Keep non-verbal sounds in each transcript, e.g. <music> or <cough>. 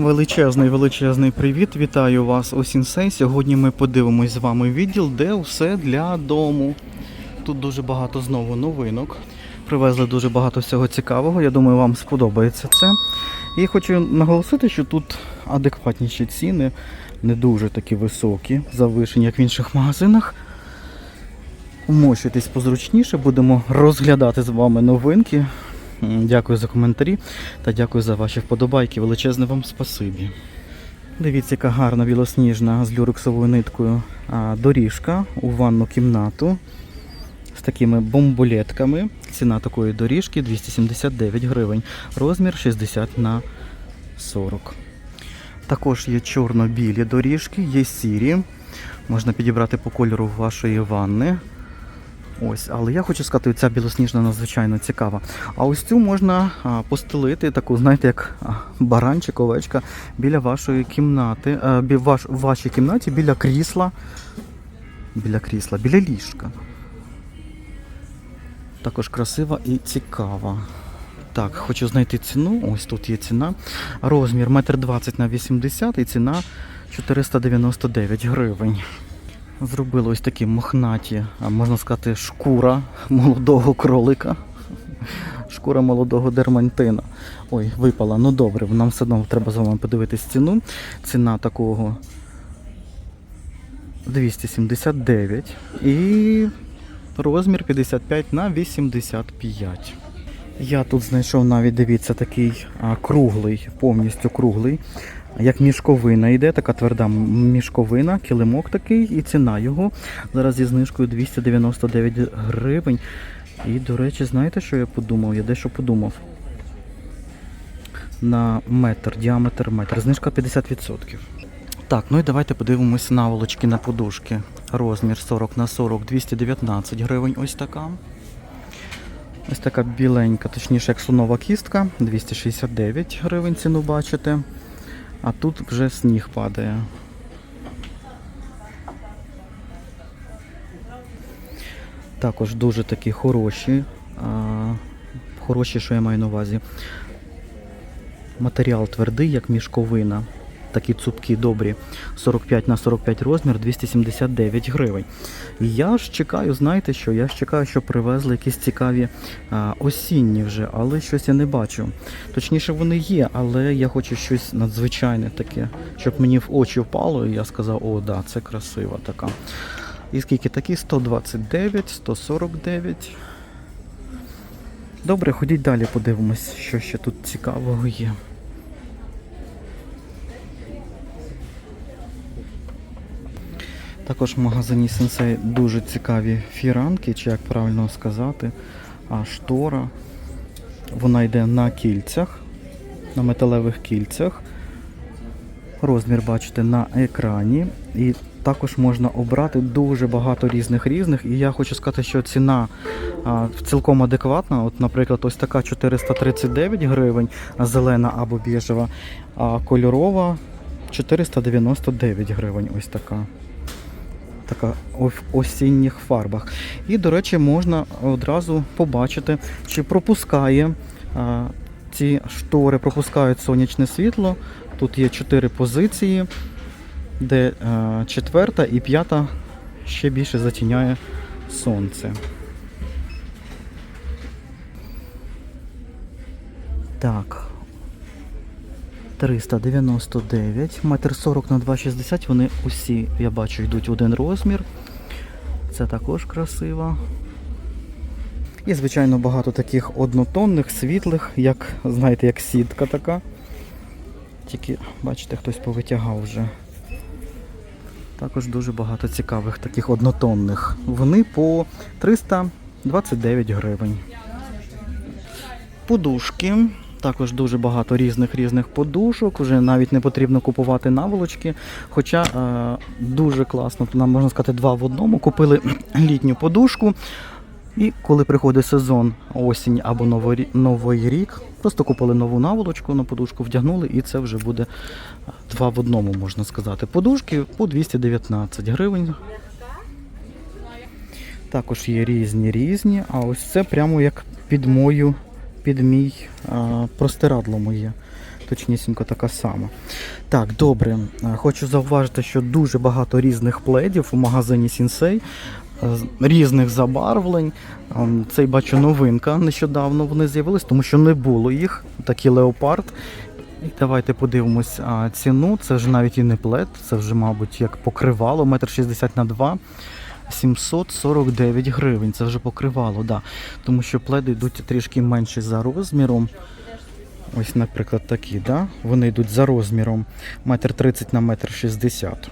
Величезний величезний привіт! Вітаю вас у Сінсей. Сьогодні ми подивимось з вами відділ, де все для дому. Тут дуже багато знову новинок. Привезли дуже багато всього цікавого. Я думаю, вам сподобається це. І хочу наголосити, що тут адекватніші ціни, не дуже такі високі, завишені, як в інших магазинах. Вмощуйтесь позручніше, будемо розглядати з вами новинки. Дякую за коментарі та дякую за ваші вподобайки. Величезне вам спасибі. Дивіться, яка гарна білосніжна з люрексовою ниткою доріжка у ванну кімнату з такими бомбулетками. Ціна такої доріжки 279 гривень. Розмір 60 на 40. Також є чорно-білі доріжки, є сірі. Можна підібрати по кольору вашої ванни. Ось, але я хочу сказати, ця білосніжна надзвичайно цікава. А ось цю можна постелити, таку, знаєте, як баранчик, овечка, біля вашої кімнати, бі, ваш, в вашій кімнаті біля крісла. Біля крісла, біля ліжка. Також красива і цікава. Так, хочу знайти ціну. Ось тут є ціна. Розмір 1,20 на 80 і ціна 499 гривень. Зробили ось такі мохнаті, можна сказати, шкура молодого кролика. Шкура молодого дермантина. Ой, випала. Ну добре, нам все одно треба з вами подивитись ціну. Ціна такого 279 і розмір 55 на 85. Я тут знайшов навіть, дивіться, такий а, круглий, повністю круглий, як мішковина йде, така тверда мішковина, килимок такий, і ціна його зараз зі знижкою 299 гривень. І, до речі, знаєте, що я подумав? Я дещо подумав. На метр, діаметр метр. Знижка 50%. Так, ну і давайте подивимося наволочки на подушки. Розмір 40 на 40, 219 гривень. Ось така. Ось така біленька, точніше, як слонова кістка, 269 гривень ціну бачите. А тут вже сніг падає. Також дуже такі хороші. А, хороші, що я маю на увазі. Матеріал твердий, як мішковина. Такі цупкі добрі. 45 на 45 розмір, 279 гривень. Я ж чекаю, знаєте що? Я ж чекаю, що привезли якісь цікаві а, осінні вже, але щось я не бачу. Точніше, вони є, але я хочу щось надзвичайне таке, щоб мені в очі впало, і я сказав, о, да, це красива така. І скільки такі? 129, 149. Добре, ходіть далі, подивимось, що ще тут цікавого є. Також в магазині Сенсей дуже цікаві фіранки, чи як правильно сказати, а штора. Вона йде на кільцях, на металевих кільцях. Розмір бачите на екрані. І також можна обрати дуже багато різних різних. І я хочу сказати, що ціна а, цілком адекватна. От, наприклад, ось така 439 гривень, зелена або біжева, а кольорова 499 гривень. Ось така така в осінніх фарбах. І, до речі, можна одразу побачити, чи пропускає а, ці штори, пропускають сонячне світло. Тут є чотири позиції, де а, четверта і п'ята ще більше затіняє сонце. Так. 399, метр 40 на 2,60, вони усі, я бачу, йдуть один розмір. Це також красиво. І, звичайно, багато таких однотонних, світлих, як, знаєте, як сітка така. Тільки, бачите, хтось повитягав вже. Також дуже багато цікавих таких однотонних. Вони по 329 гривень. Подушки. Також дуже багато різних різних подушок. Вже навіть не потрібно купувати наволочки. Хоча е, дуже класно, нам можна сказати, два в одному. Купили <clears throat> літню подушку. І коли приходить сезон осінь або новий, новий рік, просто купили нову наволочку на подушку, вдягнули, і це вже буде е, два в одному, можна сказати. Подушки по 219 гривень. Також є різні різні, а ось це прямо як під мою, під мій а, простирадло моє. точнісінько така сама. Так, добре. Хочу зауважити, що дуже багато різних пледів у магазині Сінсей, різних забарвлень. Цей бачу новинка. Нещодавно вони з'явились, тому що не було їх. Такий леопард. І давайте подивимось ціну. Це вже навіть і не плед, це вже, мабуть, як покривало, метр шістдесят на два. 749 гривень. Це вже покривало, да. Тому що пледи йдуть трішки менші за розміром. Ось, наприклад, такі, да? Вони йдуть за розміром метр 30 на метр 60.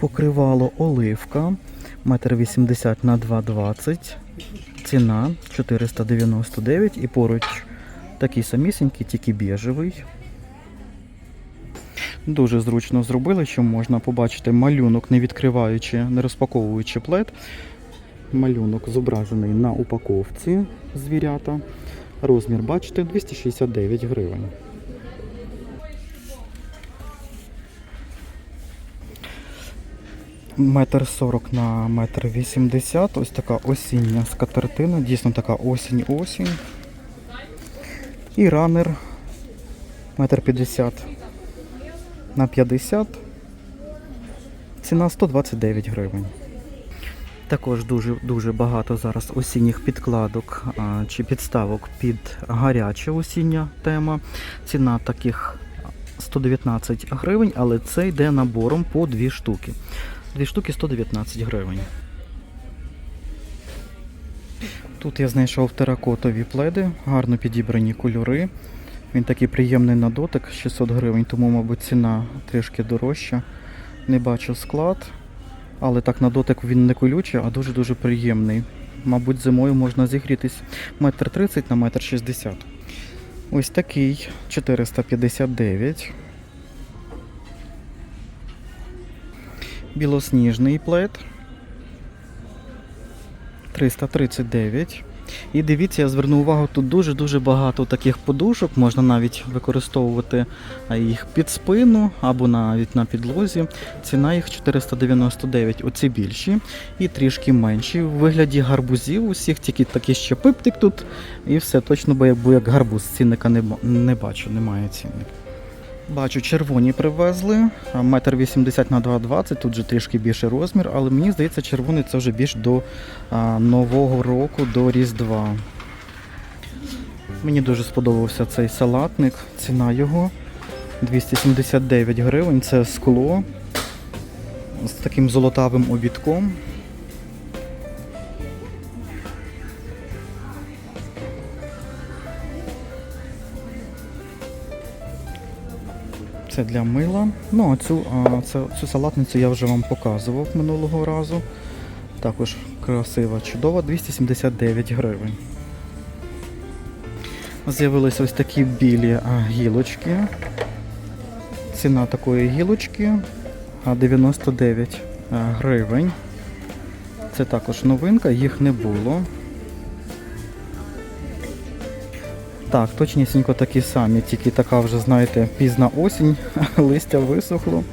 Покривало оливка, метр 80 на 2,20. Ціна 499 і поруч такий самісінький, тільки біжевий. Дуже зручно зробили, що можна побачити малюнок, не відкриваючи, не розпаковуючи плед. Малюнок зображений на упаковці звірята. Розмір, бачите, 269 гривень. Метр сорок на метр вісімдесят. Ось така осіння скатертина. Дійсно така осінь-осінь. І ранер метр п'ятдесят на 50. Ціна 129 гривень. Також дуже дуже багато зараз осінніх підкладок а, чи підставок під гаряча осіння тема. Ціна таких 119 гривень, але це йде набором по дві штуки. Дві штуки 119 гривень. Тут я знайшов теракотові пледи, гарно підібрані кольори. Він такий приємний на дотик, 600 гривень, тому, мабуть, ціна трішки дорожча. Не бачу склад, але так на дотик він не колючий, а дуже-дуже приємний. Мабуть, зимою можна зігрітись метр 30 на метр 60. Ось такий 459. Білосніжний плед 339. І дивіться, я звернув увагу, тут дуже-дуже багато таких подушок, можна навіть використовувати їх під спину або навіть на підлозі. Ціна їх 499, оці більші і трішки менші. В вигляді гарбузів усіх, тільки такий ще пиптик тут, і все точно, бо як, гарбуз цінника не, не бачу, немає цінника. Бачу, червоні привезли, а, метр 80 на 2,20, тут же трішки більший розмір, але мені здається, червоний це вже більш до а, Нового року, до Різдва. Мені дуже сподобався цей салатник, ціна його 279 гривень, це скло з таким золотавим обідком. Це для мила. Ну, а цю, а, це, цю салатницю я вже вам показував минулого разу. Також красива, чудова, 279 гривень. З'явились ось такі білі гілочки. Ціна такої гілочки 99 гривень. Це також новинка, їх не було. Так, точнісінько такі самі, тільки така вже, знаєте, пізна осінь, <laughs> листя висохло.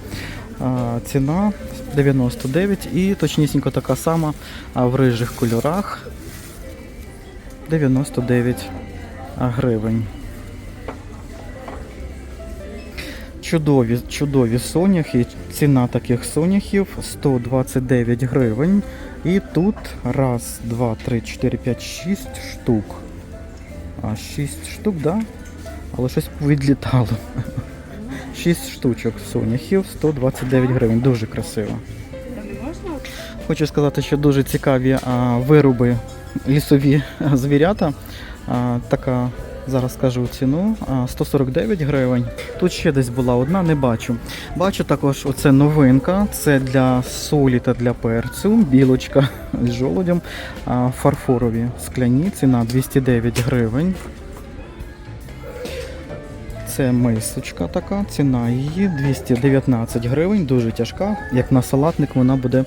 Ціна 99 і точнісінько така сама в рижих кольорах 99 гривень. Чудові, чудові соняхи. Ціна таких соняхів 129 гривень. І тут раз, два, три, чотири, п'ять, шість штук. А, 6 штук, да? Але щось відлітало. 6 штучок соняхів, 129 гривень. Дуже красиво. Хочу сказати, що дуже цікаві а, вироби лісові звірята. А, така, зараз скажу ціну, 149 гривень. Тут ще десь була одна, не бачу. Бачу також оце новинка. Це для солі та для перцю. Білочка <laughs> з жолудем. Фарфорові скляні. Ціна 209 гривень. Це мисочка така, ціна її 219 гривень, дуже тяжка. Як на салатник вона буде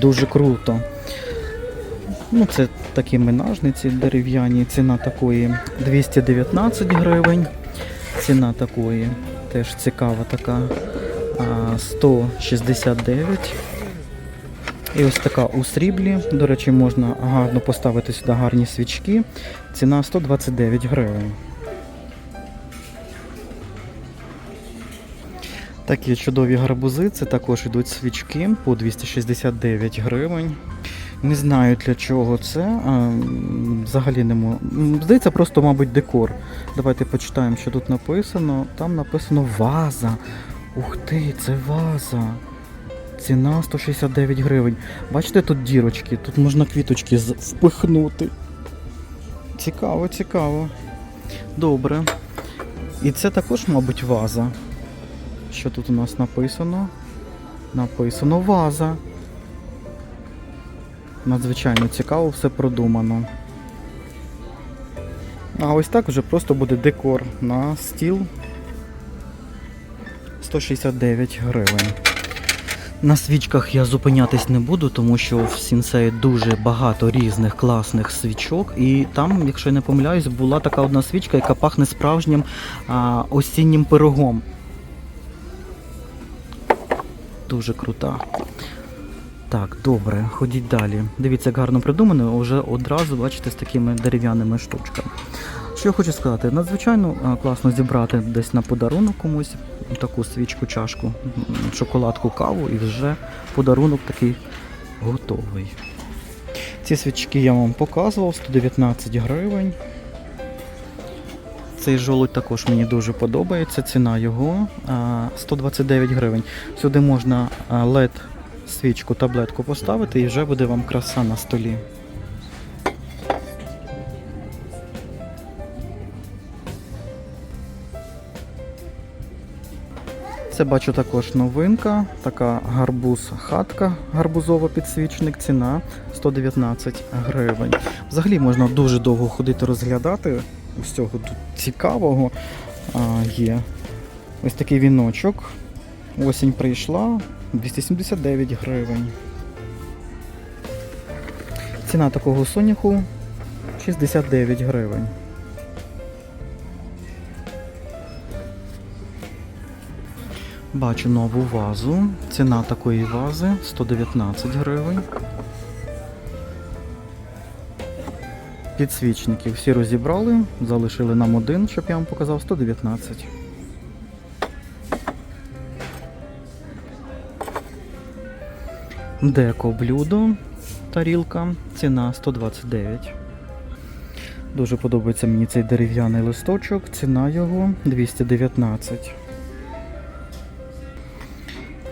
дуже круто. Ну, це такі минажниці дерев'яні. Ціна такої 219 гривень. Ціна такої теж цікава така 169. І ось така у сріблі. До речі, можна гарно поставити сюди гарні свічки. Ціна 129 гривень. Такі чудові гарбузи, це також йдуть свічки по 269 гривень. Не знаю для чого це. Взагалі не можу. Здається, просто, мабуть, декор. Давайте почитаємо, що тут написано. Там написано ваза. Ух ти, це ваза. Ціна 169 гривень. Бачите, тут дірочки, тут можна квіточки впихнути. Цікаво, цікаво. Добре. І це також, мабуть, ваза. Що тут у нас написано? Написано ваза. Надзвичайно цікаво, все продумано. А ось так вже просто буде декор на стіл 169 гривень. На свічках я зупинятись не буду, тому що в сінсеї дуже багато різних класних свічок. І там, якщо я не помиляюсь, була така одна свічка, яка пахне справжнім а, осіннім пирогом. Дуже крута. Так, добре, ходіть далі. Дивіться, як гарно придумано, вже одразу бачите з такими дерев'яними штучками. Що я хочу сказати, надзвичайно класно зібрати десь на подарунок комусь таку свічку, чашку, шоколадку, каву і вже подарунок такий готовий. Ці свічки я вам показував, 119 гривень. Цей жолудь також мені дуже подобається. Ціна його 129 гривень. Сюди можна LED свічку, таблетку поставити і вже буде вам краса на столі. Це бачу також новинка, така гарбуз-хатка, гарбузова підсвічник, ціна 119 гривень. Взагалі можна дуже довго ходити розглядати. Усього тут цікавого а, є. Ось такий віночок. Осінь прийшла 279 гривень. Ціна такого соняху 69 гривень. Бачу нову вазу. Ціна такої вази 119 гривень. Підсвічники всі розібрали, залишили нам один, щоб я вам показав 119. Деко блюдо, тарілка, ціна 129. Дуже подобається мені цей дерев'яний листочок, ціна його 219.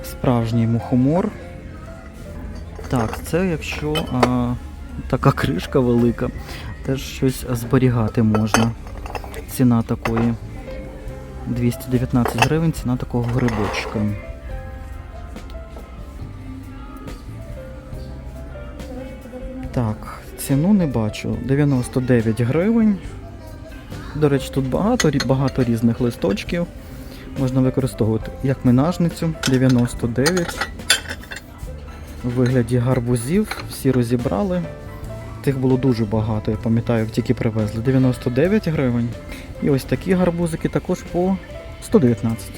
Справжній мухомор. Так, це якщо а, така кришка велика, теж щось зберігати можна. Ціна такої 219 гривень, ціна такого грибочка. Ціну не бачу. 99 гривень. До речі, тут багато, багато різних листочків. Можна використовувати як минажницю 99. У вигляді гарбузів всі розібрали. Тих було дуже багато, я пам'ятаю, тільки привезли. 99 гривень. І ось такі гарбузики також по 119.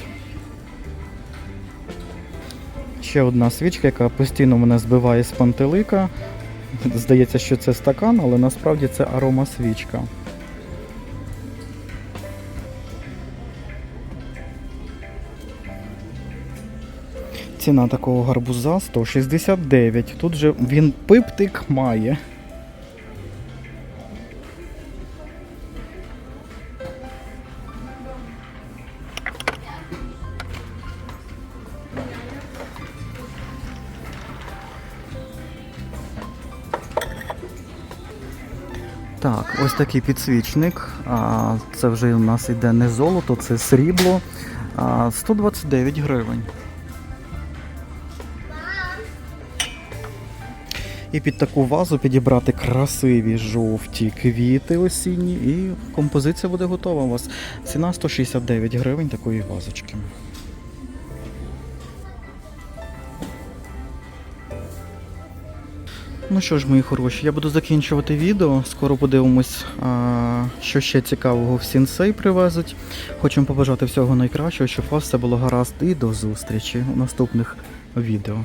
Ще одна свічка, яка постійно мене збиває з пантелика. Здається, що це стакан, але насправді це арома свічка. Ціна такого гарбуза 169. Тут же він пиптик має. Так, ось такий підсвічник. Це вже у нас йде не золото, це срібло. 129 гривень. І під таку вазу підібрати красиві жовті квіти осінні, і композиція буде готова у вас. Ціна 169 гривень такої вазочки. Ну що ж, мої хороші, я буду закінчувати відео. Скоро подивимось, що ще цікавого в Сінсей привезуть. Хочу побажати всього найкращого, щоб у вас все було гаразд і до зустрічі у наступних відео.